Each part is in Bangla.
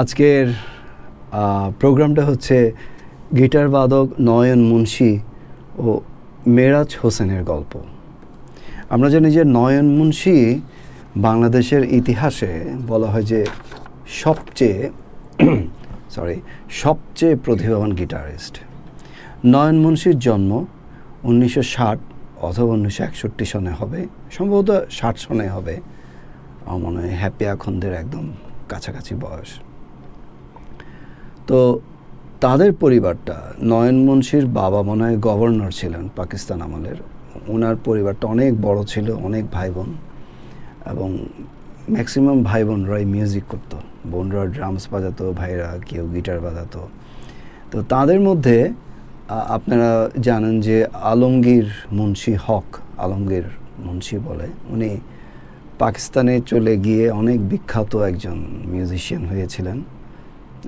আজকের প্রোগ্রামটা হচ্ছে গিটার বাদক নয়ন মুন্সি ও মেরাজ হোসেনের গল্প। আমরা জানি যে নয়ন মুন্সি বাংলাদেশের ইতিহাসে বলা হয় যে সবচেয়ে সরি সবচেয়ে প্রতিভাবান গিটারিস্ট। নয়ন মুন্সির জন্ম উনিশশো ষাট অথবা উনিশশো একষট্টি সনে হবে, সম্ভবত ষাট সনে হবে। আমার মনে হয় হ্যাপি আখন্দের একদম কাছাকাছি বয়স। তো তাদের পরিবারটা নয়ন মুন্সির বাবা মনে হয় গভর্নর ছিলেন পাকিস্তান আমলের। ওনার পরিবারটা অনেক বড় ছিল, অনেক ভাই বোন এবং ম্যাক্সিমাম ভাই বোনরাই মিউজিক করতো। বোনরা ড্রামস বাজাতো, ভাইরা কেউ গিটার বাজাতো। তো তাদের মধ্যে আপনারা জানেন যে আলমগীর মুন্সি হক, আলমগীর মুন্সি বলে। উনি পাকিস্তানে চলে গিয়ে অনেক বিখ্যাত একজন মিউজিশিয়ান হয়েছিলেন।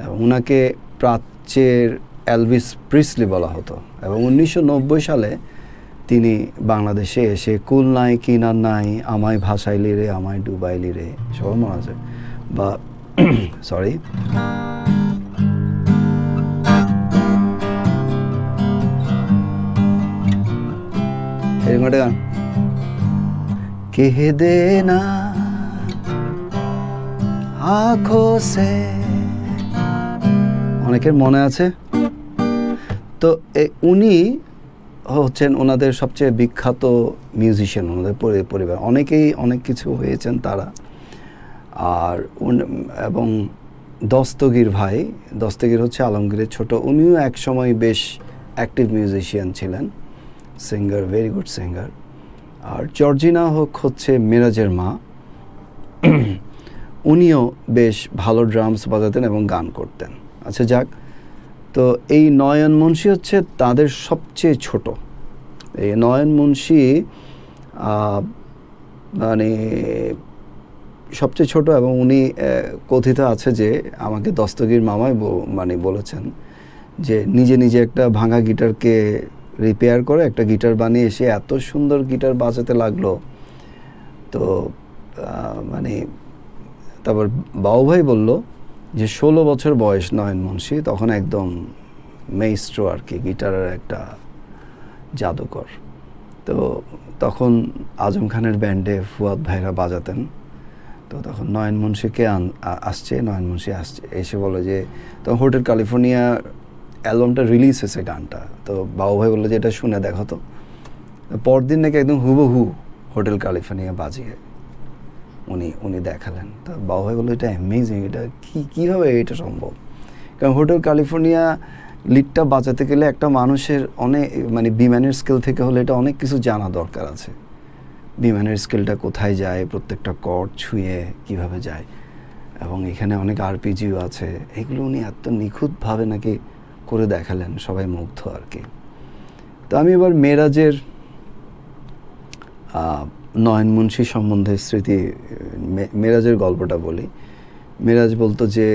ওনাকে প্রাচ্যের অ্যালভিস প্রিসলি বলা হতো। এবং উনিশশো সালে তিনি বাংলাদেশে এসে, কুল নাই কিনার নাই, আমায় ভাসাইলি রে, আমায় ডুবাই রে সব মনে আছে? বা সরি কেহে দে না, আখো সে অনেকের মনে আছে। তো উনি হচ্ছেন ওনাদের সবচেয়ে বিখ্যাত মিউজিশিয়ান ওনাদের পরিবার। অনেকেই অনেক কিছু হয়েছেন তারা। আর এবং দস্তগীর ভাই, দস্তগীর হচ্ছে আলমগীরের ছোট। উনিও এক সময় বেশ অ্যাক্টিভ মিউজিশিয়ান ছিলেন। সিঙ্গার ভেরি গুড সিঙ্গার আর জর্জিনা হোক হচ্ছে মেরাজের মা। উনিও বেশ ভালো ড্রামস বাজাতেন এবং গান করতেন। আচ্ছা যাক। তো এই নয়ন মুন্সি হচ্ছে তাদের সবচেয়ে ছোট। এই নয়ন মুন্সি মানে সবচেয়ে ছোট এবং উনি কথিত আছে যে আমাকে দস্তগীর মামাই মানে বলেছেন যে নিজে নিজে একটা ভাঙা গিটারকে রিপেয়ার করে, একটা গিটার বানিয়ে এসে এত সুন্দর গিটার বাজাতে লাগল। তো মানে তারপর বাবু ভাই বলল যে ষোলো বছর বয়স নয়ন মুন্সি, তখন একদম মেইস্ট্রো আর কি, গিটারের একটা জাদুকর। তো তখন আজম খানের ব্যান্ডে ফুয়াদ ভাইরা বাজাতেন। তো তখন নয়ন মুন্সিকে আসছে, নয়ন মুন্সি আসছে, এসে বলে যে তখন হোটেল ক্যালিফোর্নিয়া অ্যালবামটা রিলিজ হয়েছে গানটা। তো বাবু ভাই বলল যে, এটা শুনে দেখো তো। পরদিন নাকি একদম হুবহু হোটেল ক্যালিফোর্নিয়া বাজিয়ে উনি উনি দেখালেন। তো বাবু ভাই বলল, এটা অ্যামেজিং এটা কী কীভাবে এটা সম্ভব? কারণ হোটেল ক্যালিফোর্নিয়া লিডটা বাঁচাতে গেলে একটা মানুষের অনেক মানে বিমানের স্কেল থেকে হলে এটা অনেক কিছু জানা দরকার আছে। বিমানের স্কেলটা কোথায় যায়, প্রত্যেকটা কর্ড ছুঁয়ে কীভাবে যায়, এবং এখানে অনেক আরপিজিও আছে। এগুলো উনি এত নিখুঁতভাবে নাকি করে দেখালেন, সবাই মুগ্ধ আর কি। তো আমি এবার মেরাজের নয়ন মুন্সি সম্বন্ধে স্মৃতি মেরাজের গল্পটা বলি। মেরাজ বলতো যে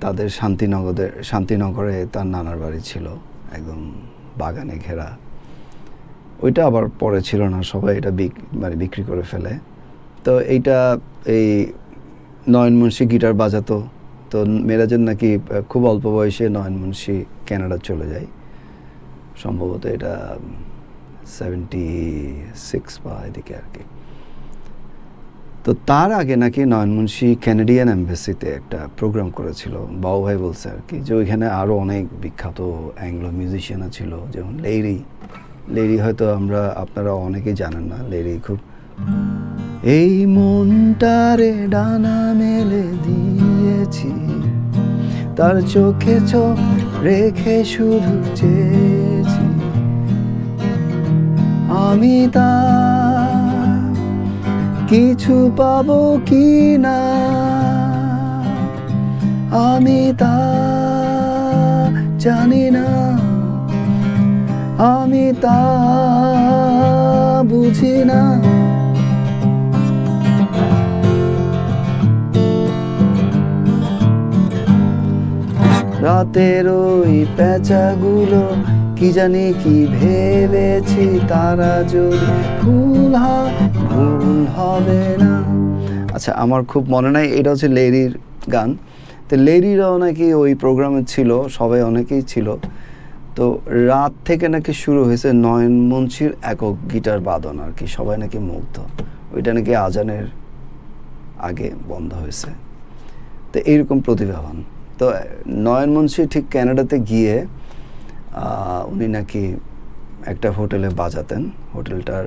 তাদের শান্তিনগরের শান্তিনগরে তার নানার বাড়ি ছিল, একদম বাগানে ঘেরা। ওইটা আবার পরে ছিল না, সবাই এটা মানে বিক্রি করে ফেলে। তো এইটা এই নয়ন মুন্সি গিটার বাজাতো। তো মেরাজের নাকি খুব অল্প বয়সে নয়ন মুন্সি ক্যানাডা চলে যায়। সম্ভবত এটা সেভেন্টি সিক্স এদিকে আর কি। তো তার আগে নাকি নয়ন মুন্সি ক্যানাডিয়ান এম্বাসিতে একটা প্রোগ্রাম করেছিল বাবু ভাই বলছে আর কি, যে ওইখানে আরও অনেক বিখ্যাত অ্যাংলো মিউজিশিয়ানও ছিল, যেমন লেরি লেরি হয়তো আমরা, আপনারা অনেকেই জানেন না লেরি খুব। এই মনটারে ডানা মেলে দিয়েছি, তার চোখে চোখ রেখে শুধু চেয়েছি আমি তা কিছু পাব কি না? আমি তা জানি না। আমি তা বুঝি না। রাতের ওই পেঁচাগুলো, কি জানি কি ভেবেছি তারা যদি ভুল ভুল হবে না। আচ্ছা আমার খুব মনে নাই, এটা হচ্ছে লেরির গান। তো লেডিরাও নাকি ওই প্রোগ্রামে ছিল, সবাই অনেকেই ছিল। তো রাত থেকে নাকি শুরু হয়েছে নয়ন মুন্সির একক গিটার বাদন আর কি, সবাই নাকি মুগ্ধ। ওইটা নাকি আজানের আগে বন্ধ হয়েছে। তো এইরকম প্রতিভাবান। তো নয়ন মুন্সি ঠিক ক্যানাডাতে গিয়ে উনি নাকি একটা হোটেলে বাজাতেন। হোটেলটার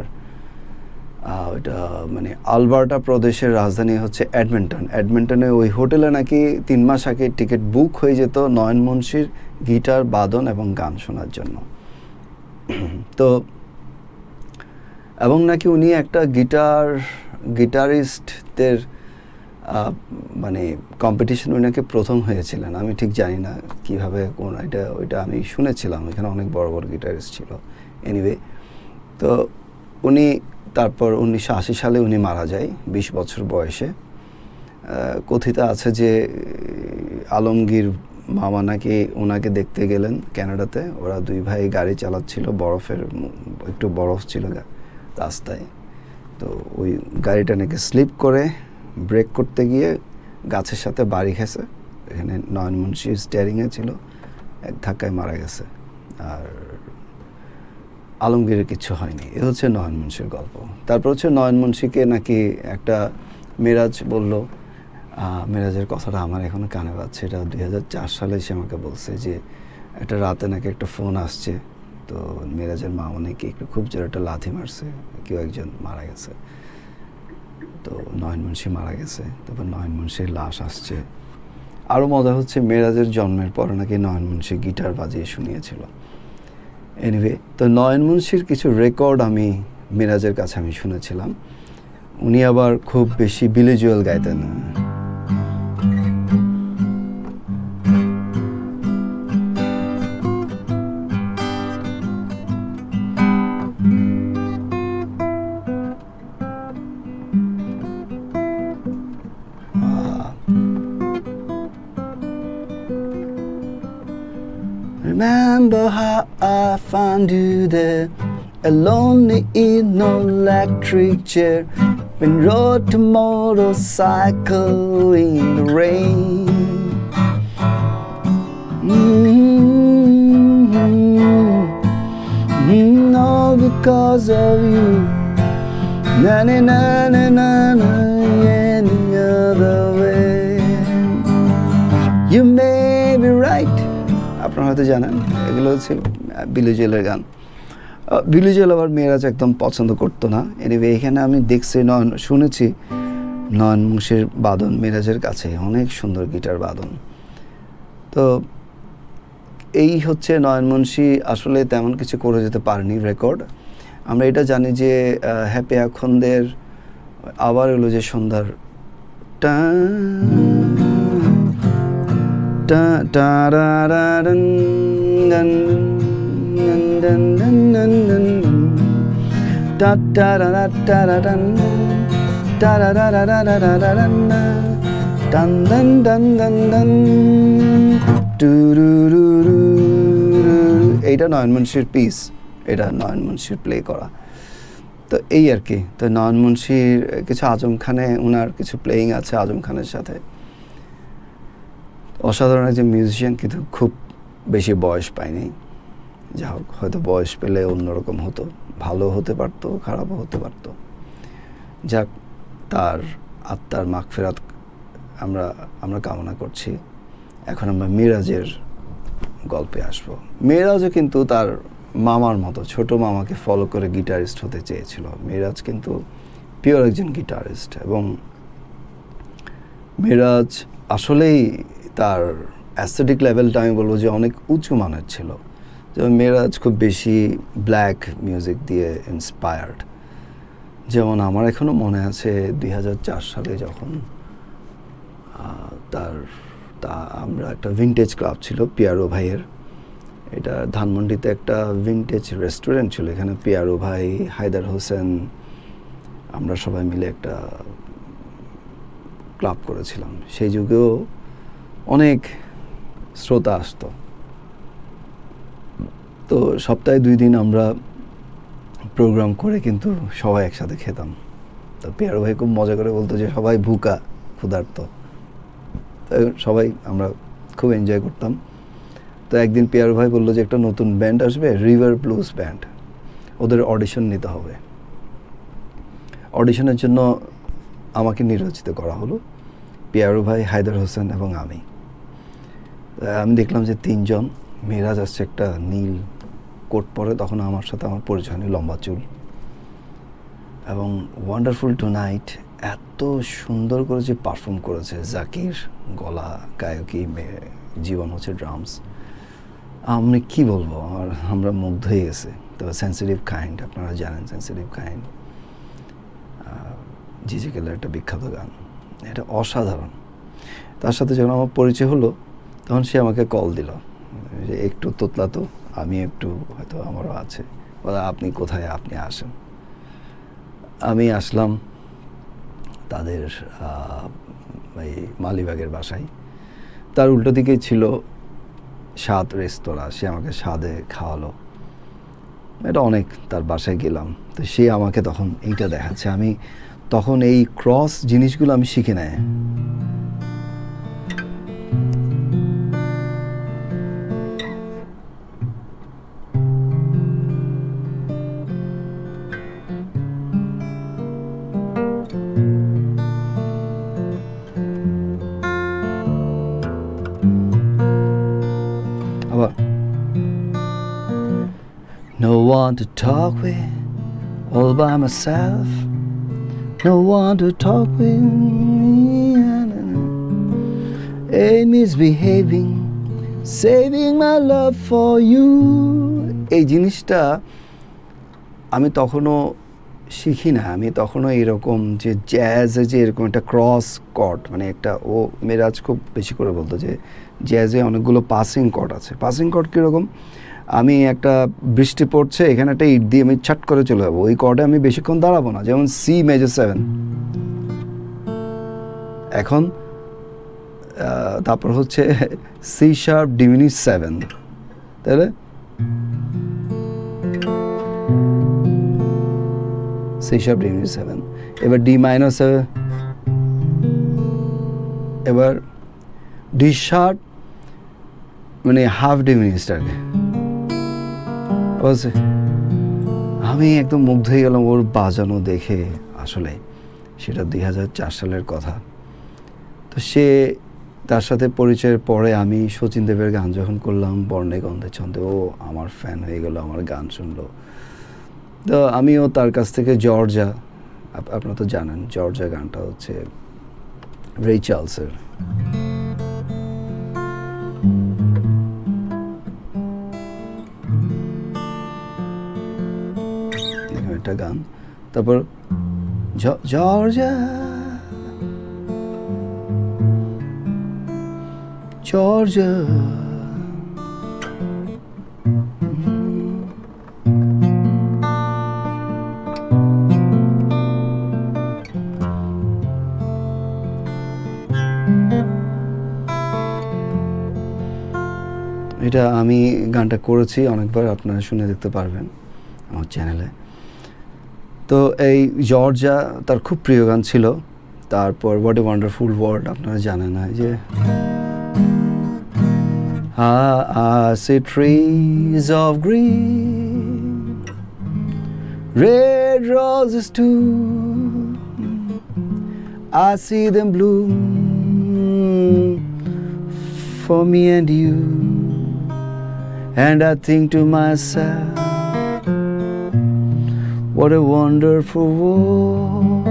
ওইটা মানে আলবার্টা প্রদেশের রাজধানী হচ্ছে অ্যাডমিন্টন। অ্যাডমিন্টনে ওই হোটেলে নাকি তিন মাস আগে টিকিট বুক হয়ে যেত নয়ন মুন্সির গিটার, বাদন এবং গান শোনার জন্য। তো, এবং নাকি উনি একটা গিটার, গিটারিস্টদের মানে কম্পিটিশন উনি নাকি প্রথম হয়েছিলেন। আমি ঠিক জানি না কীভাবে কোন এটা, ওইটা আমি শুনেছিলাম। এখানে অনেক বড় বড় গিটারিস্ট ছিল। এনিওয়ে তো উনি তারপর উনিশশো আশি সালে উনি মারা যায়, বিশ বছর বয়সে। কথিত আছে যে, আলমগীর মামা নাকি ওনাকে দেখতে গেলেন ক্যানাডাতে। ওরা দুই ভাই গাড়ি চালাচ্ছিল, বরফের একটু বরফ ছিল রাস্তায়। তো ওই গাড়িটা নাকি স্লিপ করে ব্রেক করতে গিয়ে গাছের সাথে বাড়ি খেয়েছে এখানে নয়ন মুন্সি স্টিয়ারিংয়ে ছিল, এক ধাক্কায় মারা গেছে। আর আলমগীরের কিছু হয়নি। এ হচ্ছে নয়ন মুন্সির গল্প। তারপর হচ্ছে নয়ন মুন্সিকে নাকি একটা মেরাজ বলল মেরাজের কথাটা আমার এখনও কানে পাচ্ছে এটা দুই হাজার চার সালে সে আমাকে বলছে যে, একটা রাতে নাকি একটা ফোন আসছে। তো মেরাজের মা নাকি একটু খুব জোরে একটা লাথি মারছে। কেউ একজন মারা গেছে। তো নয়ন মুন্সি মারা গেছে, তারপর নয়ন মুন্সির লাশ আসছে। আরও মজা হচ্ছে মেরাজের জন্মের পর নাকি নয়ন মুন্সি গিটার বাজিয়ে শুনিয়েছিল। এনিওয়ে তো নয়ন মুন্সির কিছু রেকর্ড আমি মিরাজের কাছে আমি শুনেছিলাম। উনি আবার খুব বেশি বিলিজুয়াল গাইতেন না। You there, alone in no electric chair, when rode to motorcycle in the rain. Mm-hmm. All because of you. Na na na na na na any other way. You may be right. আপনারা হয়তো জানেন এগুলো হচ্ছে বিলু জুয়েলের গান বিলু জুয়েল আবার মেয়েরাজ একদম পছন্দ করতো না এনিওয়ে এখানে আমি দেখছি নয়ন শুনেছি নয়ন মুংসের বাদন মেরাজের কাছে অনেক সুন্দর গিটার বাদন তো এই হচ্ছে নয়ন মুন্সি আসলে তেমন কিছু করে যেতে পারেনি রেকর্ড আমরা এটা জানি যে হ্যাপি আখন্দের আবার এলো যে সন্ধ্যার টা টা রা রা টা রা রা রা রা রা রা রা ডান না। ডান ডান ডান ডান ডান। টু রু রু রু রু রু। এইটা নয়ন মুন্সির পিস এটা নয়ন মুন্সির প্লে করা তো এই আর কি তো নয়ন মুন্সির কিছু আজম খানে ওনার কিছু প্লেয়িং আছে আজম খানের সাথে অসাধারণ একজন মিউজিশিয়ান কিন্তু খুব বেশি বয়স পায়নি যা হোক, হয়তো বয়স পেলে অন্যরকম হতো, ভালো হতে পারতো, খারাপও হতে পারতো। যাক, তার আত্মার মাগফেরাত আমরা আমরা কামনা করছি। এখন আমরা মিরাজের গল্পে আসব। মিরাজও কিন্তু তার মামার মতো, ছোট মামাকে ফলো করে গিটারিস্ট হতে চেয়েছিল। মিরাজ কিন্তু পিওর একজন গিটারিস্ট এবং মিরাজ আসলেই তার অ্যাস্থেটিক লেভেলটা আমি বলব যে অনেক উঁচু মানের ছিল। যেমন মেরাজ খুব বেশি ব্ল্যাক মিউজিক দিয়ে ইন্সপায়ার্ড যেমন আমার এখনও মনে আছে দুই সালে যখন তার, তা আমরা একটা ভিনটেজ ক্লাব ছিল পিয়ারো ভাইয়ের। এটা ধানমন্ডিতে একটা ভিনটেজ রেস্টুরেন্ট ছিল, এখানে পিয়ারো ভাই, হায়দার হোসেন, আমরা সবাই মিলে একটা ক্লাব করেছিলাম। সেই যুগেও অনেক শ্রোতা আসতো। তো সপ্তাহে দুই দিন আমরা প্রোগ্রাম করে কিন্তু সবাই একসাথে খেতাম। তো পেয়ারো ভাই খুব মজা করে বলতো যে সবাই ভুকা, ক্ষুধার্ত। সবাই আমরা খুব এনজয় করতাম। তো একদিন পেয়ার ভাই বলল যে একটা নতুন ব্যান্ড আসবে রিভার ব্লুজ ব্যান্ড ওদের অডিশন নিতে হবে। অডিশনের জন্য আমাকে নির্বাচিত করা হলো পিয়ারু ভাই, হায়দার হোসেন এবং আমি। আমি দেখলাম যে তিনজন মেয়েরাজ আসছে একটা নীল কোট পরে তখন আমার সাথে আমার পরিচয় নেই, লম্বা চুল। এবং ওয়ান্ডারফুল টু নাইট এত সুন্দর করে যে পারফর্ম করেছে জাকির, গলা, গায়কী জীবন হচ্ছে ড্রামস আমি কি বলব, আমার, আমরা মুগ্ধ হয়ে গেছে। তবে সেন্সিটিভ কাইন্ড আপনারা জানেন সেন্সিটিভ কাইন্ড জিজি কেলের একটা বিখ্যাত গান। এটা অসাধারণ। তার সাথে যখন আমার পরিচয় হলো, তখন সে আমাকে কল দিল। একটু তোতলা তো আমি একটু হয়তো আমারও আছে। বলে, আপনি কোথায়? আপনি আসেন। আমি আসলাম তাদের এই মালিবাগের বাসায়। তার উল্টো দিকে ছিল স্বাদ রেস্তোরাঁ। সে আমাকে স্বাদে খাওয়ালো। এটা অনেক, তার বাসায় গেলাম। তো সে আমাকে তখন এইটা দেখাচ্ছে। আমি তখন এই ক্রস জিনিসগুলো আমি শিখে নেয় one to talk with, all by myself. No one to talk with. Aim is behaving, saving my love for you. এই জিনিসটা আমি তখনও শিখি না আমি তখনও এরকম যে জ্যাজে যে এরকম একটা ক্রস কট মানে একটা ও মেরাজ খুব বেশি করে বলতো যে জ্যাজে অনেকগুলো পাসিং কট আছে পাসিং কট কীরকম আমি একটা বৃষ্টি পড়ছে, এখানে একটা ইট দিয়ে আমি ছাট করে চলে যাব। ওই কর্ডে আমি বেশিক্ষণ দাঁড়াবো না, যেমন সি মেজর সেভেন। এখন তারপর হচ্ছে সি শার্প ডিমিনিশ সেভেন। তাহলে? C sharp diminish seven. এবার ডি মাইনাস এবার ডি শার্প মানে হাফ ডিমিনিশটাকে। বলছে আমি একদম মুগ্ধ হয়ে গেলাম ওর বাজানো দেখে আসলে। সেটা দুই হাজার চার সালের কথা। তো সে তার সাথে পরিচয়ের পরে আমি শচীন দেবের গান যখন করলাম, বর্ণে গন্ধে ছন্দে, ও আমার ফ্যান হয়ে গেল, আমার গান শুনলো। তো আমিও তার কাছ থেকে জর্জা আপনারা তো জানেন, জর্জা গানটা হচ্ছে রে চার্লসের। একটা গান। তারপর জর্জা জর্জা এটা আমি গানটা করেছি, অনেকবার আপনারা শুনে দেখতে পারবেন আমার চ্যানেলে। তো এই জর্জা তার খুব প্রিয় গান ছিল। তারপর ওয়াট এ ওয়ান্ডারফুল ওয়ার্ল্ড আপনারা জানেন না যে। Trees of Gree red rose two আসি them blue for and you and I think to my self what a wonderful world.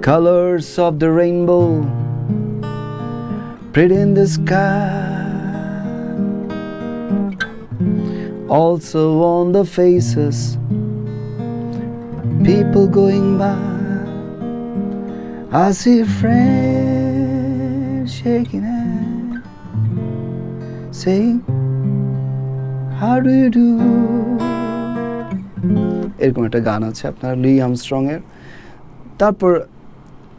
Colors of the rainbow, pretty in the sky. Also on the faces, people going by. I see friends shaking hands, saying, How do you do? এরকম একটা গান আছে আপনার লি আমস্ট্রং এর তারপর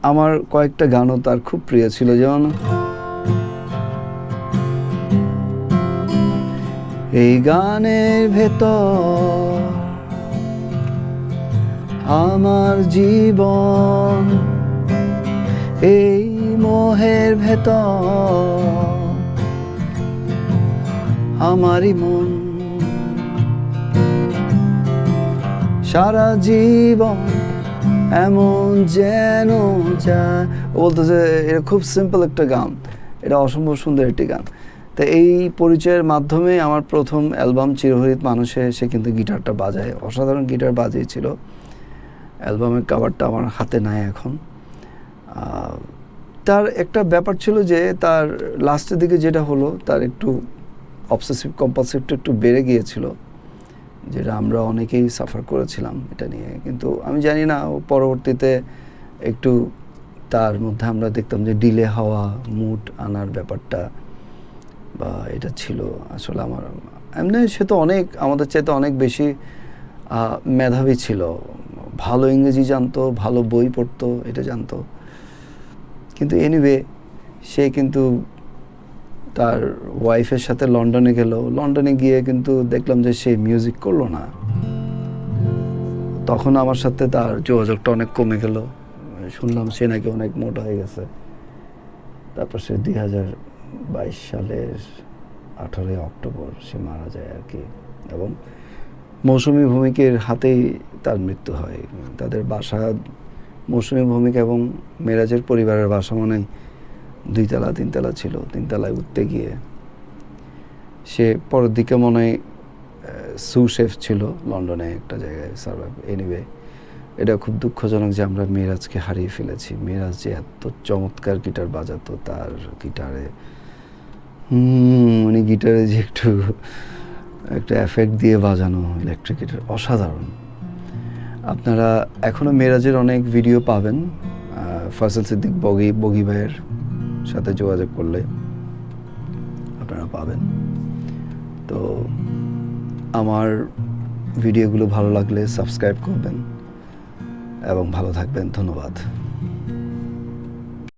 আমার কয়েকটা গানও তার খুব প্রিয় ছিল যেমন এই গানের ভেতর আমার জীবন এই মোহের ভেতর আমারই মন। সারা জীবন এমন যেন যায় ও বলতেছে, এটা খুব সিম্পল একটা গান। এটা অসম্ভব সুন্দর একটি গান। তো এই পরিচয়ের মাধ্যমে আমার প্রথম অ্যালবাম চিরহরিত মানুষে সে কিন্তু গিটারটা বাজায়। অসাধারণ গিটার বাজিয়েছিল। অ্যালবামের কাভারটা আমার হাতে নাই এখন। তার একটা ব্যাপার ছিল যে তার লাস্টের দিকে যেটা হলো, তার একটু অবসেসিভ কম্পালসিভটা একটু বেড়ে গিয়েছিল, যেটা আমরা অনেকেই সাফার করেছিলাম এটা নিয়ে। কিন্তু আমি জানি না, ও পরবর্তীতে একটু তার মধ্যে আমরা দেখতাম যে ডিলে হওয়া মুড আনার ব্যাপারটা বা এটা ছিল আসলে আমার, এমনি সে তো অনেক, আমাদের চাইতে অনেক বেশি মেধাবী ছিল। ভালো ইংরেজি জানতো, ভালো বই পড়তো, এটা জানতো। কিন্তু এনিওয়ে সে কিন্তু তার ওয়াইফের সাথে লন্ডনে গেল। লন্ডনে গিয়ে কিন্তু দেখলাম যে সে মিউজিক করল না। তখন আমার সাথে তার যোগাযোগটা অনেক কমে গেল। শুনলাম সে নাকি অনেক মোটা হয়ে গেছে। তারপর সে দুই হাজার বাইশ সালের আঠারোই অক্টোবর সে মারা যায় আর কি। এবং মৌসুমী ভূমিকের হাতেই তার মৃত্যু হয়। তাদের বাসা মৌসুমী ভূমিক এবং মেরাজের পরিবারের বাসা মানে দুইতলা, তিনতলা ছিল। তিনতলায় উঠতে গিয়ে সে পরের দিকে মনে হয় সু শেফ ছিল লন্ডনে একটা জায়গায় সার্ভাইভ এনিওয়ে এটা খুব দুঃখজনক যে আমরা মিরাজকে হারিয়ে ফেলেছি। মিরাজ যে এত চমৎকার গিটার বাজাতো তার গিটারে মানে গিটারে যে একটু, একটা এফেক্ট দিয়ে বাজানো ইলেকট্রিক গিটার অসাধারণ। আপনারা এখনও মেরাজের অনেক ভিডিও পাবেন ফসল সিদ্দিক বগি বগি ভাইয়ের সাথে যোগাযোগ করলে আপনারা পাবেন। তো আমার ভিডিওগুলো ভালো লাগলে সাবস্ক্রাইব করবেন এবং ভালো থাকবেন। ধন্যবাদ।